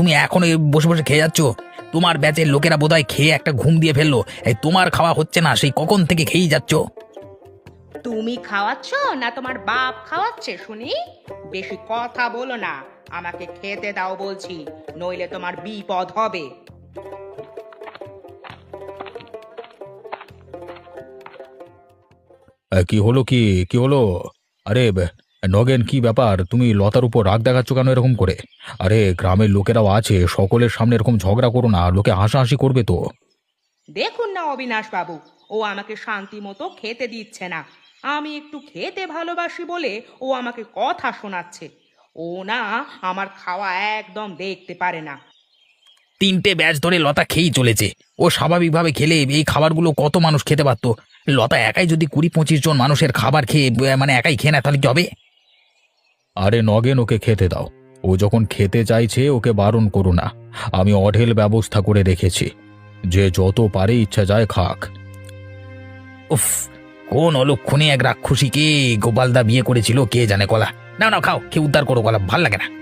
তুমি এখন এই বসে বসে খেয়ে যাচ্ছ? তোমার ব্যাচের লোকেরা বোধহয় খেয়ে একটা ঘুম দিয়ে ফেলল। এই তোমার খাওয়া হচ্ছে না সেই কখন থেকে খেয়েই যাচ্ছ? তুমি খাওয়াচ্ছ না তোমার বাপ খাওয়াচ্ছে শুনি? বেশি কথা বলো না আমাকে খেতে দাও বলছি নইলে তোমার বিপদ হবে। কি হলো কি? কি হলো? আরে ব- নগেন কি ব্যাপার? তুমি লতার উপর রাগ দেখাচ্ছ কেন এরকম করে? আরে গ্রামের লোকেরাও আছে সকলের সামনে এরকম ঝগড়া করো না লোকে হাসাহাসি করবে তো। দেখুন না অবিনাশ বাবু ও আমাকে শান্তি মতো খেতে দিচ্ছে না। আমি একটু খেতে ভালোবাসি বলে ও আমাকে কথা শোনাচ্ছে। ও না আমার খাওয়া একদম দেখতে পারে না। তিনটে ব্যাচ ধরে লতা খেয়েই চলেছে। ও স্বাভাবিকভাবে খেলে এই খাবারগুলো কত মানুষ খেতে পারতো? লতা একাই যদি কুড়ি পঁচিশ জন মানুষের খাবার খেয়ে মানে একাই খেয়ে না তাহলে কি হবে? আরে নগেন, ওকে খেতে দাও। ও যখন খেতে চাইছে, ওকে বারণ করো না। আমি অঢেল ব্যবস্থা করে রেখেছি। যে যত পারে ইচ্ছা যায় খাক। উফ, কোন অলক্ষণে এক রাক্ষসীকে গোপালদা বিয়ে করেছিল, কে জানে কলা। না না খাও কে উদ্ধার করো কলা, ভালো লাগে না।